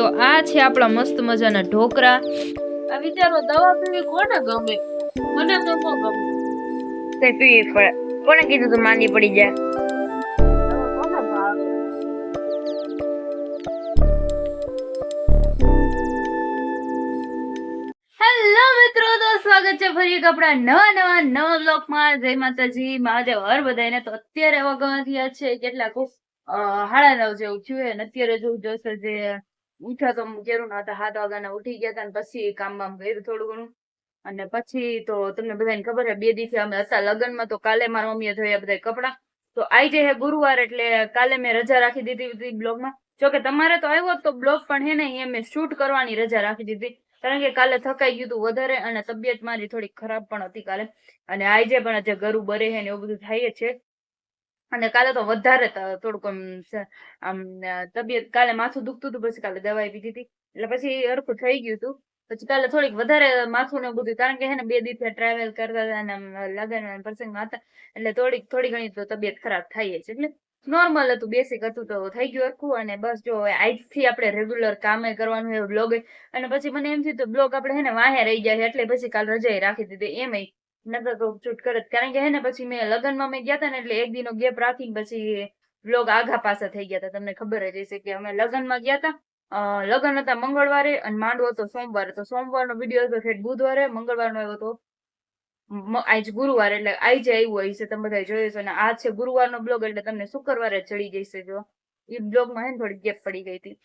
તો આ છે આપણા મસ્ત મજાના ઢોકળા આ વિચારો દવા પીવી કોને ગમે? મને તો ન ગમે. તે પીવી પડે. કોને કીધું તું માંદી પડી જાય? દવા હેલો મિત્રો તો સ્વાગત છે ફરી એક આપણા નવા નવા નવા બ્લોગમાં જય માતાજી મહાદેવ હર બધાને તો અત્યારે વાગવા થયા છે કેટલાક સાડા નવ જેવું થયું છે અને અત્યારે જોવું જોશે જે ઉઠ્યા તો કેરું હતા હાથ વાગ્યાના ઉઠી ગયા હતા પછી કામ બામ કર્યું થોડું ઘણું. અને પછી તો તમને બધાને ખબર છે, બે દિવસે અમે હતા લગ્નમાં, તો કાલે મારા મમ્મીએ ધોયા બધા કપડાં. તો આજે હે ગુરુવાર એટલે કાલે મેં રજા રાખી દીધી હતી બ્લોગમાં. જો કે તમારે તો આવ્યો જ તો બ્લોગ, પણ હે ને મેં શૂટ કરવાની રજા રાખી દીધી. કારણ કે કાલે થકાઈ ગયું હતું વધારે અને તબિયત મારી થોડી ખરાબ પણ હતી કાલે. અને આજે પણ જે ગરુ બરે છે ને એવું બધું થાય જ છે. અને કાલે તો વધારે થોડુંક આમ તબિયત કાલે માથું દુખતું હતું, પછી કાલે દવાઈ પીધી હતી. એટલે પછી હરખું થઈ ગયું હતું. પછી કાલે થોડીક વધારે માથું ને બધું, કારણ કે હે ને બે દિવસે ટ્રાવેલ કરતા હતા અને લગન પ્રસંગમાં હતા. એટલે થોડીક, થોડી ઘણી તો તબિયત ખરાબ જ છે. એટલે નોર્મલ હતું બેસિક હતું તો થઈ ગયું હરખું. અને બસ જો આજથી આપણે રેગ્યુલર કામે કરવાનું એ. બ્લોગ અને પછી મને એમ થયું બ્લોગ આપણે હે ને વાહે રહી જાય એટલે પછી કાલ રજાએ રાખી દીધી. એમય નકર તો શૂટ કરે જ. કારણ કે હે ને પછી મેં લગ્નમાં મેં ગયા હતા ને એટલે એક દિનો ગેપ રાખીને પછી બ્લોગ આઘા પાછા થઈ ગયા હતા તમને ખબર જ હશે કે અમે લગ્નમાં ગયા હતા લગ્ન હતા મંગળવારે અને માંડવો હતો સોમવારે. તો સોમવારનો વીડિયો હતો ઠેઠ બુધવારે, મંગળવારનો આવ્યો હતો આજ ગુરુવાર એટલે આજે આવ્યું હશે તમે બધા જોયું હશે. અને આ છે ગુરુવારનો બ્લોગ એટલે તમને શુક્રવારે ચડી જશે જો. એ બ્લોગમાં હે ને થોડી ગેપ પડી ગઈ હતી.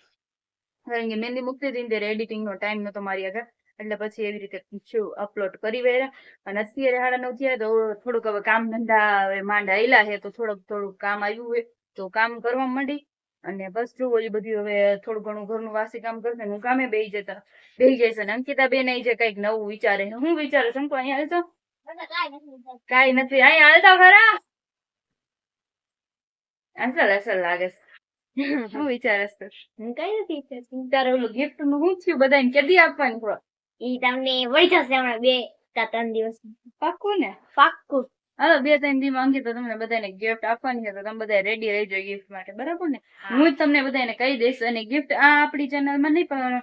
કારણ કે મહેંદી મુક્તિ દિન ત્યારે એડિટિંગનો ટાઈમ નતો મારી આગળ. એટલે પછી એવી રીતે શું અપલોડ કરી વેરા. અને અત્યારે સાડા નવ થયા તો થોડુંક હવે કામ ધંધા હવે માંડ આયલા છે તો થોડુંક થોડુંક કામ આવ્યું હોય તો કામ કરવા માંડી અને બસ જો એ બધું હવે થોડું ઘણું ઘરનું વાસી કામ કરશે હું કામે બેહી જતા. બેહી જઈશ અને અંકિતા બેન આઈ છે કંઈક નવું વિચારે હું વિચારે શંકુ અહીંયા હાલતો? કાઈ નથી, અહીંયા હાલતા ખરા? અસલ અસલ લાગે છે. શું વિચારે છે હું કઈ નથી તારે ઓલું ગિફ્ટનું શું થયું બધાને કેદી આપવાની. થોડો ઈ તમને વળી જશે હમણાં બે કા ત્રણ દિવસ. પાક્કું ને? પાક્કું. હાલો બે ત્રણ દી માંગી તો તમને બધાને ગિફ્ટ આપવાની છે તો તમે બધા રેડી રહેજો ગિફ્ટ માટે બરાબર ને? હું. જ તમને બધાને કહી દઈશ અને ગિફ્ટ આ આપણી ચેનલમાં નહીં પણ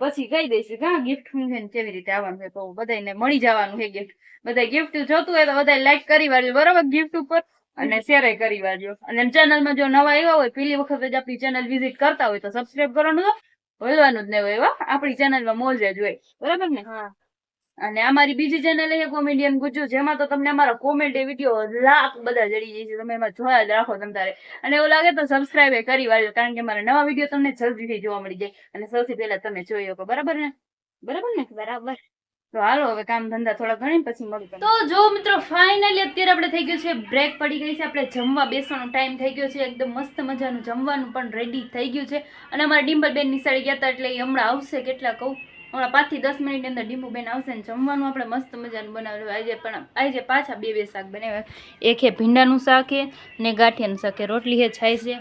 પછી કહી દઈશ કે ગિફ્ટ શું છે ને કેવી રીતે આવવાનું છે? તો બધાને મળી જવાનું છે ગિફ્ટ બધા ગિફ્ટ જોતું હોય તો બધા લાઈક કરી વાળજો બરાબર? ગિફ્ટ ઉપર. અને શેર કરી વાળજો. અને ચેનલમાં જો નવા આવ્યા હોય પેલી વખત જ આપણી ચેનલ વિઝિટ કરતા હોય તો સબસ્ક્રાઈબ કરવાનું ભૂલવાનું જ નહીં હોય. આપણી ચેનલમાં મોજ જ હોય. બરાબર ને? અને અમારી બીજી ચેનલ છે કોમેડિયન ગુજુ જેમાં તો તમને અમારા કોમેડી વીડિયો લાખ બધા જડી જાય છે. તમે એમાં જોયા જ રાખો તમ તારે. અને એવું લાગે તો સબસ્ક્રાઇબ કરી વાળજો કારણ કે મારા નવા વીડિયો તમને જલ્દીથી જોવા મળી જાય. અને સૌથી પહેલા તમે જોઈ શકો. બરાબર ને? બરાબર ને? બરાબર. તો હાલો, હવે કામ ધંધા થોડા ઘણી પછી મળું તો જો મિત્રો ફાઇનલી અત્યારે આપણે થઈ ગયું છે બ્રેક પડી ગઈ છે. આપણે જમવા બેસવાનો ટાઈમ થઈ ગયો છે, એકદમ મસ્ત મજાનું જમવાનું પણ રેડી થઈ ગયું છે. અને અમારા ડિમ્પલ બેન નિશાળે ગયા હતા એટલે હમણાં આવશે, કેટલા કહું? હમણાં પાંચ દસ મિનિટની અંદર ડીમ્પુ બેન આવશે ને જમવાનું આપણે મસ્ત મજાનું બનાવેલું. આજે પણ આજે પાછા બે બે શાક બનાવ્યા. એક હે ભીંડાનું શાક હે ને ગાંઠિયાનું શાક રોટલી છે છાય છે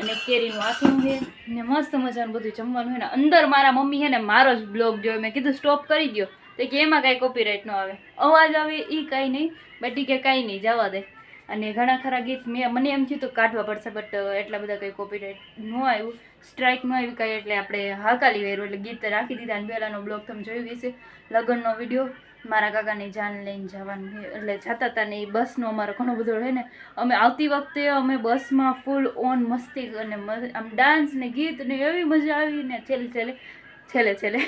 અને કેરીનું આથું છે. ને મસ્ત મજાનું બધું જમવાનું હોય ને અંદર મારા મમ્મી છે ને, મારો જ બ્લોગ જોયો. મેં કીધું સ્ટોપ કરી દો તો કે એમાં કાંઈ કોપીરાઇટ ન આવે. અવાજ આવે એ કાંઈ નહીં બટ કે કાંઈ નહીં, જવા દે. અને ઘણા ખરા ગીત મેં મને એમ થયું તો કાઢવા પડશે બટ એટલા બધા કંઈ કોપીરાઇટ ન આવ્યું. સ્ટ્રાઇક ન આવ્યું કાંઈ, એટલે આપણે હાકાલી વેરું એટલે ગીત રાખી દીધા અને પહેલાંનો બ્લોગ તમે જોયું હશે. લગ્નનો વીડિયો, મારા કાકાની જાન લઈને જવાનું એટલે જતા હતા ને એ બસનો અમારો ઘણો બધો રહે ને, અમે આવતી વખતે અમે બસમાં ફૂલ ઓન મસ્તી અને આમ ડાન્સ ને ગીત ને એવી મજા આવી ને છેલ્લે છેલ્લે છેલ્લે છેલ્લે.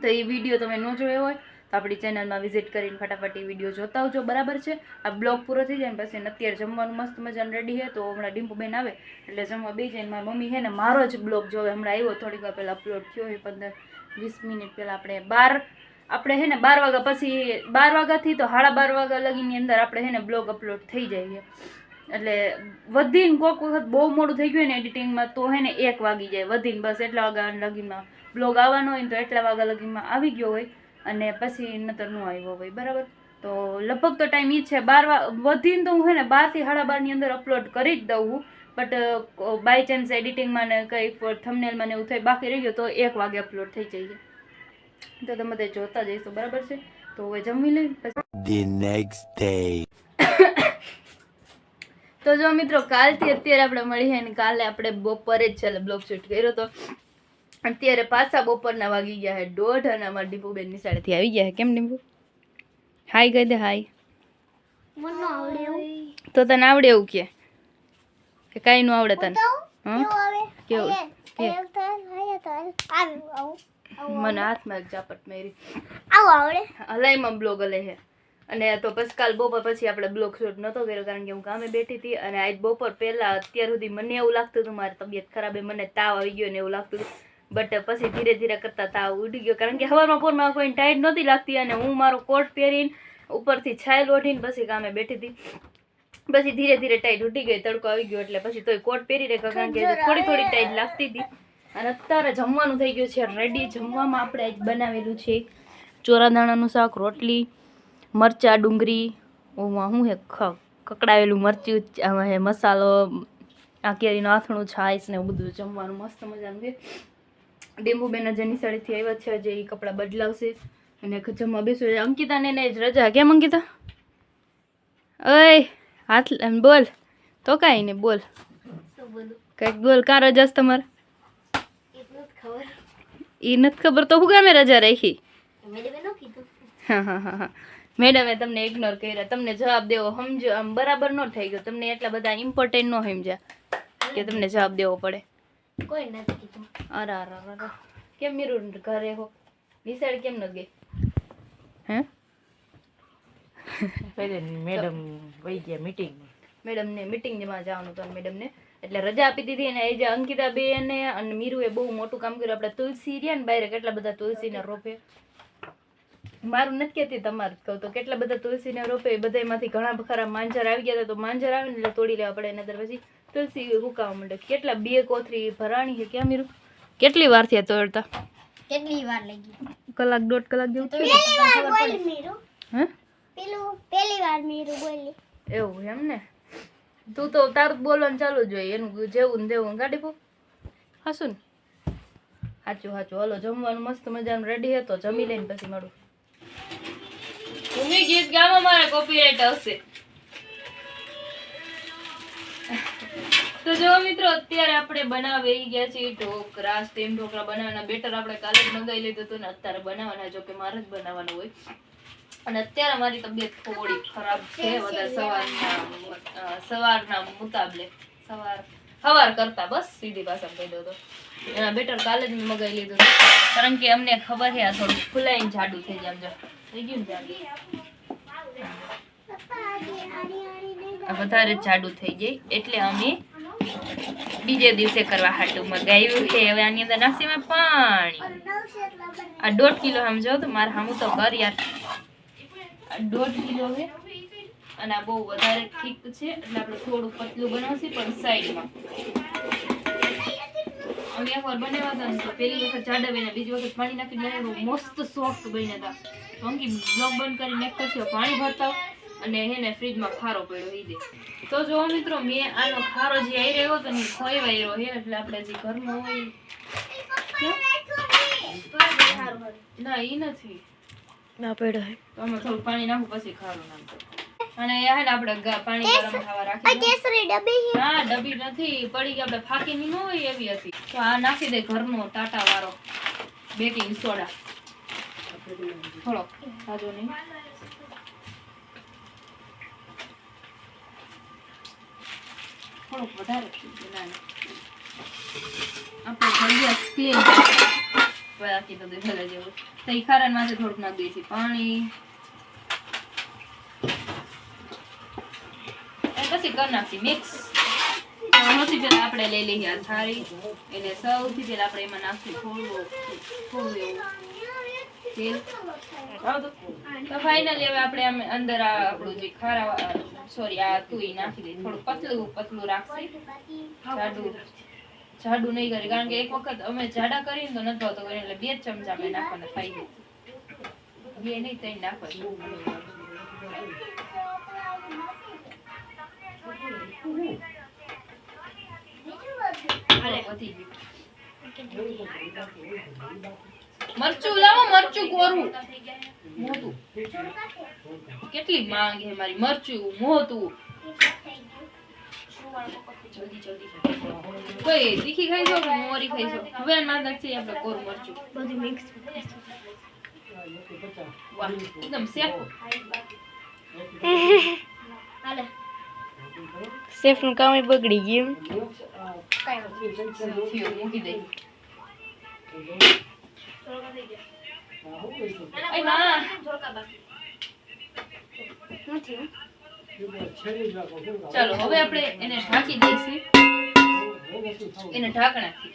તો એ વીડિયો તમે ન જોયો હોય તો આપણી ચેનલમાં વિઝિટ કરીને ફટાફટ એ વીડિયો જોતા આવજો. બરાબર છે? આ બ્લોગ પૂરો થઈ જાય ને પછી અત્યારે જમવાનું મસ્ત મજાનું રેડી છે. તો હમણાં ડિમ્પુબેન આવે એટલે જમવા બે જાય મારી મમ્મી છે ને મારો જ બ્લોગ જોવે હમણાં આવ્યો. થોડીક વાર પહેલાં અપલોડ થયો હોય પંદર વીસ મિનિટ પહેલાં આપણે બાર, આપણે હે ને બાર વાગ્યા પછી, બાર વાગ્યાથી તો સાડા બાર વાગ્યા લગીની અંદર આપણે હે ને બ્લોગ અપલોડ થઈ જાય છે. એટલે વધીને કોક વખત બહુ મોડું થઈ ગયું ને એડિટિંગમાં તો હે ને એક વાગી જાય. વધીને બસ એટલા વાગ્યા લગીમાં બ્લોગ આવવાનો હોય ને તો એટલા વાગ્યા લગીમાં આવી ગયો હોય અને પછી નતર ન આવ્યો હોય બરાબર? તો લગભગ તો ટાઈમ એ છે બાર વધીને તો હું હે ને બારથી સાડા બારની અંદર અપલોડ કરી જ દઉં બટ બાય ચાન્સ એડિટિંગમાં ને કંઈ થમનેલમાં ને એવું થાય બાકી રહી ગયો તો એક વાગે અપલોડ થઈ જાય તો તમે બધા જોતા જઈશું બરાબર છે? તો હવે જમી લઈ પછી. તો જો મિત્રો કાલથી અત્યારે આપણે મળી અને ને કાલે આપણે બપોરે જ છેલ્લે બ્લોગ શૂટ કર્યો તો. અત્યારે પાછા બપોરના વાગી ગયા છે દોઢ અને અમારા ડીપુબેન નિશાળેથી આવી ગયા કેમ ડીપુ? હાય કહી દે હાય તો તને આવડે એવું કે? કે કાંઈ નું આવડે તને? કેવું કે? મને હાથમાં એક ઝાપટ મેરી. હલાઈમાં બ્લોગ હલે છે અને તો પછી કાલ બપોર પછી આપણે બ્લોગ શૂટ નહોતો કર્યો કારણ કે હું કામે બેઠી હતી અને આજ બપોર પહેલાં અત્યાર સુધી મને એવું લાગતું હતું મારી તબિયત ખરાબ મને તાવ આવી ગયો ને એવું લાગતું હતું. બટ પછી ધીરે ધીરે કરતા તાવ ઉડી ગયો. કારણ કે હવારમાં પોરમાં કોઈ ટાઈટ નહોતી લાગતી અને હું મારો કોટ પહેરીને ઉપરથી છાયલ ઓઢીને પછી કામે બેઠી હતી. પછી ધીરે ધીરે ટાઈટ ઉડી ગઈ તડકો આવી ગયો એટલે પછી તોય કોટ પહેરી રહે કારણ કે થોડી થોડી ટાઈટ લાગતી હતી. અને અત્યારે જમવાનું થઈ ગયું છે રેડી જમવામાં આપણે આજ બનાવેલું છે ચોરાદાણાનું શાક રોટલી મરચાં ડુંગળી. ઓમાં શું હે કકડાવેલું મરચું હે મસાલો આ કેરીનું આથણું છાશ ને બધું જમવાનું મસ્ત મજાનું છે. ડેમ્બુબેન જે નિશાળીથી આવ્યા છે. જે એ કપડાં બદલાવશે. અને જમવા બેસું. અંકિતાને એને જ રજા. કેમ અંકિતા? ઓય હાથ બોલ. તો કાંઈ નહીં બોલ. કંઈક બોલ. કાં રજા છે તમારે? એ નથી ખબર. તો હું ગામે રજા રાખી? હા હા હા હા. મેડમે તમને ઇગ્નોર કર્યા. તમને જવાબ દેવો સમજો. આમ બરાબર ન થઈ ગયો. તમને એટલા બધા ઇમ્પોર્ટન્ટ ન સમજ્યા કે તમને જવાબ દેવો પડે. કોઈ નથી કીધું. અરે અરે અરે. કેમ મીરુ ઘરે હો? નિશાળ કેમ ન ગઈ? હે? મેડમ વહી ગયા મીટિંગ મેડમને મિટિંગમાં જવાનું હતું મેડમને એટલે રજા આપી દીધી અને એ જે અંકિતા બેન અને મીરુએ બહુ મોટું કામ કર્યું. આપણે તુલસી રહ્યા ને બહાર કેટલા બધા તુલસીના રોપે. મારું નથી કહેતી તમારું કહું તો કેટલા બધા તુલસીના રોપે. બધામાંથી ઘણા ખરા માંજર આવી ગયા હતા. તો માંજર આવે ને એટલે તોડી લેવા પડે એના પછી તુલસી હુકાવા માંડે. કેટલા? બે કોથરી ભરાણી છે. ક્યાં મીરું? કેટલી વાર થયા તોડતા કેટલી વાર લાગી કલાક દોઢ કલાક જેવું થયું. વાર બોલી મીરું. હે? પેલું પહેલી વાર મીરું બોલી. એવું એમ ને? તું તો તારું બોલવાનું ચાલુ જ હોય. એનું જેવું ને દેવું ગાડી પો. હાસું ને? સાચું સાચું હલો જમવાનું મસ્ત મજાનું રેડી હતો જમી લઈને પછી મળું. ગીત ગાવા મારે કોપીરાઈટ આવશે. તો જો મિત્રો, અત્યારે આપણે બનાવી ગયા છીએ ઢોકળા સ્ટીમ ઢોકળા બનાવવાના. બેટર આપણે કાલે જ મંગાવી લીધું હતું ને, અત્યારે બનાવવાના જો કે મારે જ બનાવવાનું હોય. અને અત્યારે મારી તબિયત થોડી ખરાબ છે, વધારે સવારના સવારના મુકાબલે. સવાર સવાર કરતા બસ સીધી ભાષામાં કહી દઉં તો એના બેટર કાલે જ મેં મગાવી લીધું. કારણ કે અમને ખબર છે આ થોડું ફૂલાઈને જાડું થઈ જાય જો. થઈ ગયું ને વધારે જાડું થઈ જાય એટલે અમે બીજે દિવસે કરવા હાટું મગાવ્યું છે. હવે આની અંદર નાખશે મેં પાણી. આ દોઢ કિલો સમજો તો મારે સામું તો કર યાર દોઢ કિલો અને આ બહુ વધારે ઠીક છે. એટલે આપણે થોડું પતલું બનાવશે, પણ સાઈડમાં. અમે એકવાર બનાવ્યા હતા તો પહેલી વખત જાડા બન્યા, બીજી વખત પાણી નાખી બનાવ્યું મસ્ત સોફ્ટ બન્યા હતા. બંધ કરીને એક પછી પાણી ભરતા. અને એને ફ્રીજમાં ખારો પડ્યો એ દે તો જો મિત્રો મેં આનો ખારો જે આવી રહ્યો હતો ને ખોઈ વાયરો હે એટલે આપણે જે ઘરમાં હોય ના એ નથી. ના પડ્યો તો અમે થોડું પાણી નાખું પછી ખારું નાખું અને હે ને આપણે પાણી ગરમ થવા રાખી દઉં. કેસરી ડબ્બી નથી પડી ગઈ આપણે ફાકીની ન હોય એવી હતી. તો આ નાખી દે ઘરનો ટાટા વાળો બેકિંગ સોડા. થોડો સાજો નહીં. થોડોક વધારે થઈ ગયો. આપણે ઘડિયા ક્લીન રાખી તો ભલે જેવું. તો ઈ ખારાને થોડુંક નાખી છીએ પાણી. પછી કરી નાખીએ મિક્સ સૌથી પહેલાં આપણે લઈ લઈએ આ થાળી. એટલે સૌથી પહેલાં આપણે એમાં નાખીએ થોડું થોડું એવું તેલ. તો ફાઇનલી હવે આપણે આમ અંદર આપણું જે ખારા સોરી આ તુઈ નાખી દે. થોડું પતલું પતલું રાખશે. જાડું જાડું નહીં કરી. કારણ કે એક વખત અમે જાડા કરીને તો નતો આવતો એટલે બે ચમચા મેં નાખવાના થાય દે બે નહીં ત્રણ નાખવા વધી ગયું. મરચું લાવો મરચું કોરું. મોટું. કેટલી માંગ છે મારી? મરચું મોટું. જલ્દી જલ્દી જલ્દી. કોઈ તીખી ખાઈ છો કે મોરી ખાઈ છો હવે આને માથે નાખીએ આપણે કોરું મરચું. બધું મિક્સ વાહ એકદમ સેફ. હાલે. સેફનું કામ બગડી ગયું. થયું મૂકી દઈ એ ના નથી. ચાલો હવે આપણે એને ઢાંકી દઈશું. એને ઢાંકણાથી.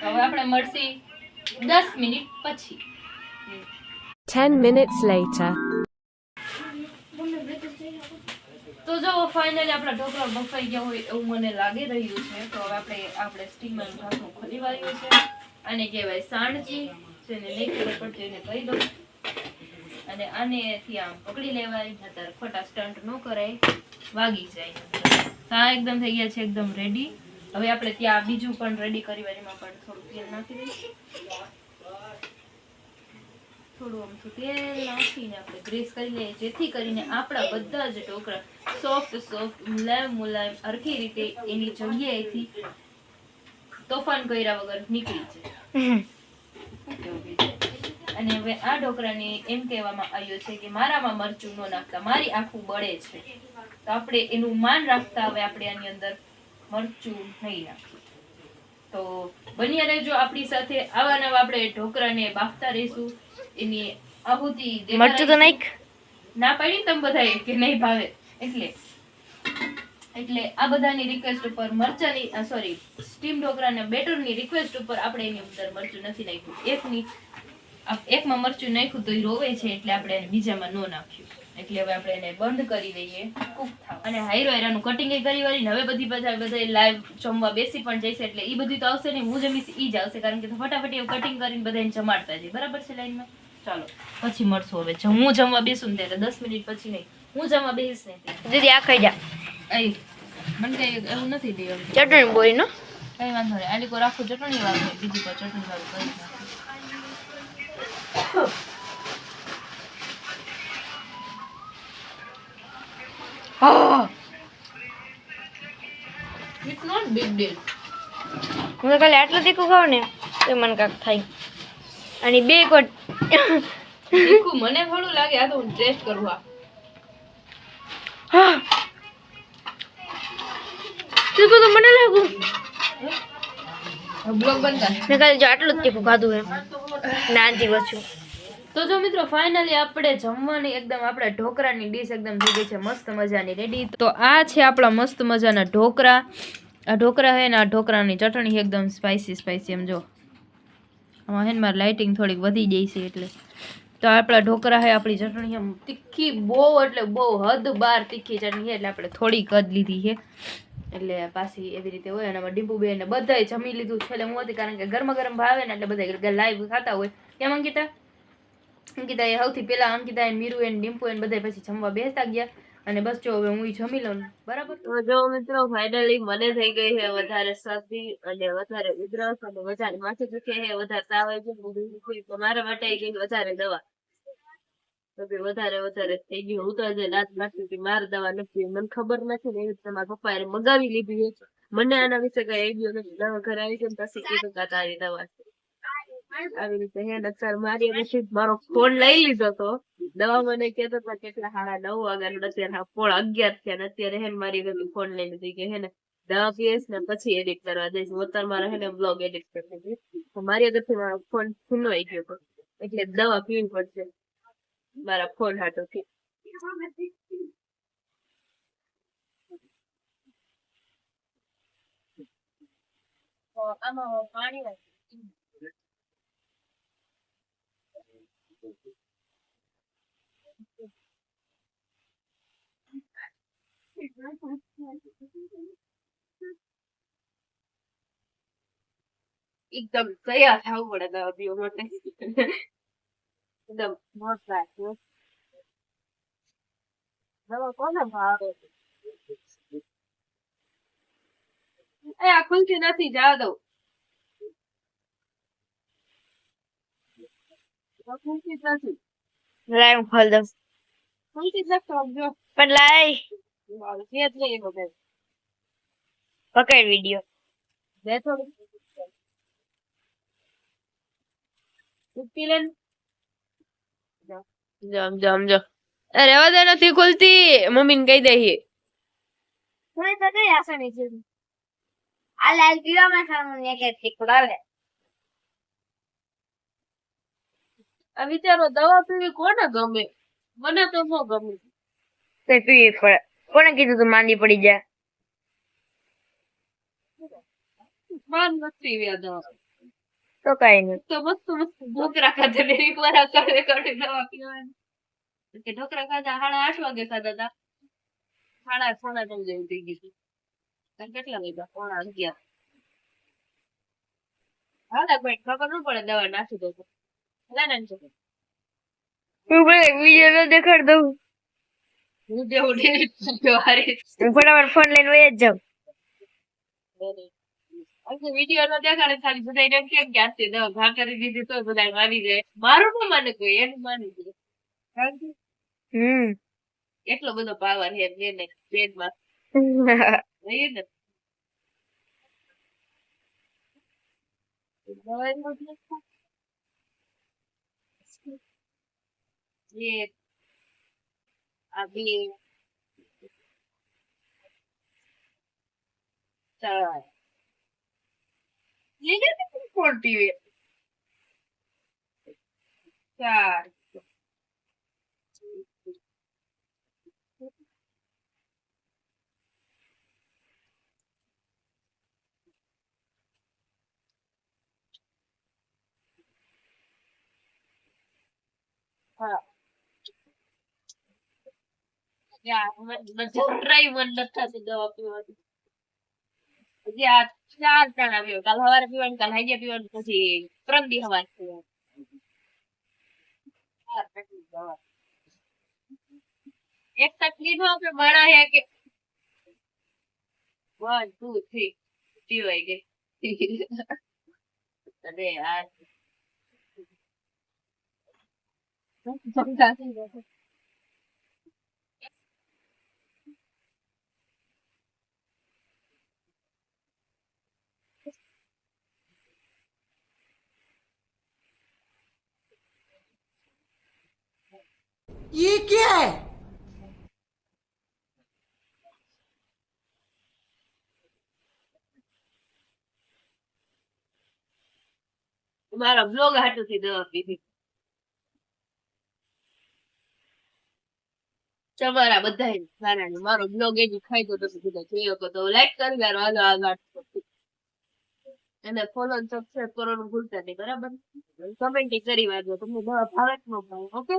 હવે આપણે મળશે દસ મિનિટ પછી. ટેન મિનિટ્સ લેટર તો જો ફાઇનલી આપણા ઢોકળા બફાઈ ગયા હોય એવું મને લાગી રહ્યું છે તો હવે આપણે આપણે સ્ટીમર ઢાંકણું ખોલી વાળ્યું છે આને કહેવાય સાણજી, જેને નહીં ખબર પડતી કહી દો અને આનેથી આમ પકડી લેવાય નતર ખોટા સ્ટન્ટ ન કરાય. વાગી જાય. હા, એકદમ થઈ ગયા છે, એકદમ રેડી હવે આપણે ત્યાં બીજું પણ રેડી કરી એમાં પણ થોડું તેલ નાખી દઈશું. થોડું આમ તેલ નાખીને આપણે ગ્રીસ કરી લઈએ, જેથી કરીને આપણા બધા જ ઢોકળા સોફ્ટ સોફ્ટ મુલાયમ મુલાયમ, અરખી રીતે એની જગ્યાએથી તોફાન કર્યા વગર નીકળી છે. અને હવે આ ઢોકરાને એમ કહેવામાં આવ્યો છે કે મારામાં મરચું ન નાખતા મારી આખું બળે છે. તો આપણે એનું માન રાખતા હવે આપણે આની અંદર મરચું નહીં નાખીએ. તો બન્યા રહેજો આપણી સાથે. આવા નવા આપણે ઢોકળાને બાફતા રહીશું. એની આહુતિ મરચું તો. નાખ. ના પાડી તમે બધાએ કે નહીં ભાવે? એટલે એટલે આ બધાની રિક્વેસ્ટ ઉપર મરચાની સોરી સ્ટીમ ઢોકળાના બેટરની રિક્વેસ્ટ ઉપર આપણે એની અંદર મરચું નથી નાખ્યું. એકની આ- એકમાં મરચું નાખ્યું તો એ રોવે છે એટલે આપણે એને બીજામાં ન નાખ્યું. એટલે હવે આપણે એને બંધ કરી દઈએ કૂક થાવ. અને હાઈરો કટિંગ કરી વાળી હવે બધી બધા બધા લાઈવ જમવા બેસી પણ જઈશે એટલે એ બધું તો આવશે નહીં. હું જમીશ ઈ જ આવશે કારણ કે ફટાફટ એવું કટિંગ કરીને બધાને જમાડતા જઈએ. બરાબર છે લાઈનમાં ચાલો પછી મળશું હવે. હું જમવા બેસું ને ત્યારે દસ મિનિટ પછી નહીં. હું જમવા બેસીશ ને દીદી આ ખાઈ જા. અહીં મને કઈ એવું નથી દેવું ચટણી બોરી નો કઈ વાંધો નહીં. આલી કોઈ રાખો ચટણી વાળું બીજી કોઈ ચટણી વાળું કરી નાખો ઇટ્સ નોટ બિગ ડીલ હું તો આટલું તીખું ખાવ ને તો મને કાંક થાય. અને બે કોટ તીખું મને થોડું લાગે આ તો હું ટેસ્ટ કરું હા. તીખું તો મને લાગુ બ્લોગ બંધ કર મેં ખાલી જો આટલું જ તીખું ખાધું એમ. નાનથી વચ્ચું તો જો મિત્રો ફાઇનલી આપણે જમવાની એકદમ આપણા ઢોકરાની ડીશ એકદમ થઈ ગઈ છે. મસ્ત મજાની રેડી તો આ છે આપણા મસ્ત મજાના ઢોકરા. આ ઢોકરા હે ને આ ઢોકરાની ચટણી એકદમ સ્પાઇસી સ્પાઇસી એમ જો. આમાં હે ને મારી લાઇટિંગ થોડીક વધી જાય છે એટલે. તો આપણા ઢોકરા હે આપણી ચટણી એમ તીખી બહુ એટલે બહુ હદ બાર તીખી ચટણી છે એટલે આપણે થોડીક જ લીધી છે. એટલે પાછી એવી રીતે હોય અને અમારે ડીપુ બેન ને બધાય જમી લીધું છેલ્લે હું હતી કારણ કે ગરમા ગરમ ભાવે ને એટલે બધા લાઈવ ખાતા હોય. કેમ અંકિતા? અંકિતા એ સૌથી પહેલા અંકિતા એ મીરુ એને ડીમ્પુ એને બધા પછી જમવા બેસતા ગયા. અને બસ જો હવે હું જમી લઉં. બરાબર? જો મિત્રો ફાઇનલી મને થઈ ગઈ છે વધારે શરદી અને વધારે ઉધરસ અને વધારે માથું દુખે છે, વધારે તાવ આવી ગયો મારા માટે ગઈ વધારે દવા. વધારે વધારે થઈ ગયું. હું તો આજે રાત નાખતી હતી માર દવા નથી. મને ખબર નથી એવી રીતે મારા પપ્પાએ મગાવી લીધી છે. મને આના વિશે કઈ આઈડિયો નથી. દવા ઘરે આવી ગયો પછી કીધું કે તારી દવા આવી રીતે હે ડોક્ટર મારી પછી મારો ફોન લઈ લીધો તો દવા મને કેતો હતા કેટલા સાડા નવ વાગ્યાનો અત્યારે પોણા અગિયાર થયા ને અત્યારે હે મારી ઘરે ફોન લઈ લીધી કે હે ને દવા પીએસ ને પછી એડિટ કરવા જઈશ. અત્યારે મારે હે ને બ્લોગ એડિટ હતી તો મારી આગળથી મારો ફોન છીનવાઈ ગયો હતો એટલે દવા પીવી પડશે. મારા ફોન હાટોથી આમાં પાણી એકદમ તૈયાર થવું પડે દવા માટે. એકદમ લાગે દવા કોને ભાવે એ આ ખુલતી નથી જવા દઉં ખુલતી જ નથી લાય હું ખોલ દઉં ખુલતી જ નથી જો પણ લાય જ. પકડ વીડિયો બે થોડું ચૂપી લે ને. જમ જમ જમ. અરે રેવા દે નથી ખુલતી. મમ્મી ને કહી દઈએ હું. તો કઈ આશા નહીં છે. આ લાલ પીવામાં ખાવાનું ને કે ઠીકડા આ વિચારો દવા પીવી કોને ગમે? મને તો ન ગમે. તે પીવી પડે. કોને કીધું તું માંદી પડી જા માન નથી વ્યા દવા. તો કઈ નહીં તો મસ્ત મસ્ત ઢોકરા ખાધા. ને એક વાર કાલે કાઢી દવા પીવાની. કે ઢોકરા ખાધા સાડા આઠ વાગે ખાધા હતા સાડા સાડા નવ જેવું થઈ ગયું. કેટલા વાગ્યા? પોણા અગિયાર. હાલા ભાઈ ખબર ન પડે દવા નાખી દો તો. ના ના છે હું વીડિયો તો દેખાડ દઉં. ફટાફટ ફોન લઈને વહી જ જાઉં. વીડિયો નો દેખાડે ખાલી બધા એને કેમ કે આજથી દવા ઘા કરી દીધી તો બધા માની જાય. મારું ન માને કોઈ એનું માની જાય હમ. એટલો બધો પાવર છે બેને બેનમાં. જોઈએ ને. આ બે. ચાર. કોણ પીવે ચાર હા મન નથી દવા પીવાનું હજી ચાર ટાણા પીવા કાલ સવારે પીવાનું, કાલ હાજે પીવાનું, પછી ત્રણ દી આપણે માણા હે કે વન, ટુ, થ્રી પીવાઈ ગઈ સમજાતી નથી. મારા બ્લોગ હાટુથી દવા પીધી તમારા બધા સારા મારો બ્લોગ એ જ ખાઈ તો તમે બધા જોયો તો લાઈક કરી દેવાનો હાલો આગળ અને ફોલો અને સબસ્ક્રાઇબ કરવાનું ભૂલતા નહીં, બરાબર? કમેન્ટ કરી વાંચો તમને દવા ભાવે કે ન ભાવે ઓકે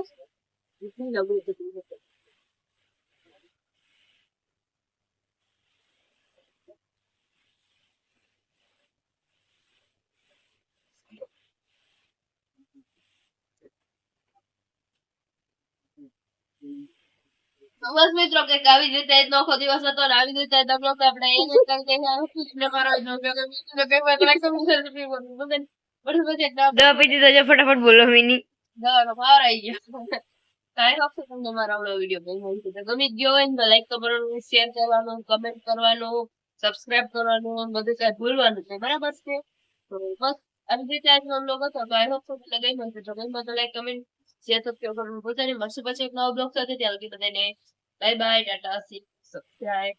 બસ મિત્રો કંઈક આવી રીતે આખો દિવસ હતો ને આવી રીતે તમે લોકો આપણે એ જ કરી ને આજનો vlog એમ કે. બધે- બધું બધે જ ના- દવા પીધી તો ફટાફટ બોલો મિની દવાનો પાવર આવી ગયો કાંઈ હોપ તમને મારો આવડો વીડિયો ગમ્યો હોય તો ગમી જ ગયો હોય ને તો લાઈક કરવાનું શેર કરવાનું કમેન્ટ કરવાનું સબસ્ક્રાઇબ કરવાનું બધું કાંઈ ભૂલવાનું છે બરાબર છે? તો બસ આવી રીતે આજનો vlog હતો. તો આઈ હોપ તમને ગમ્યો હશે. તો ગમ્યો તો લાઈક કમેન્ટ શેર સબસ્ક્રાઇબ કરવાનું ભૂલતા નહીં. મળશે પછી એક નવો બ્લોગ સાથે. ત્યાં લગી બધાને bye bye Tata C subscribe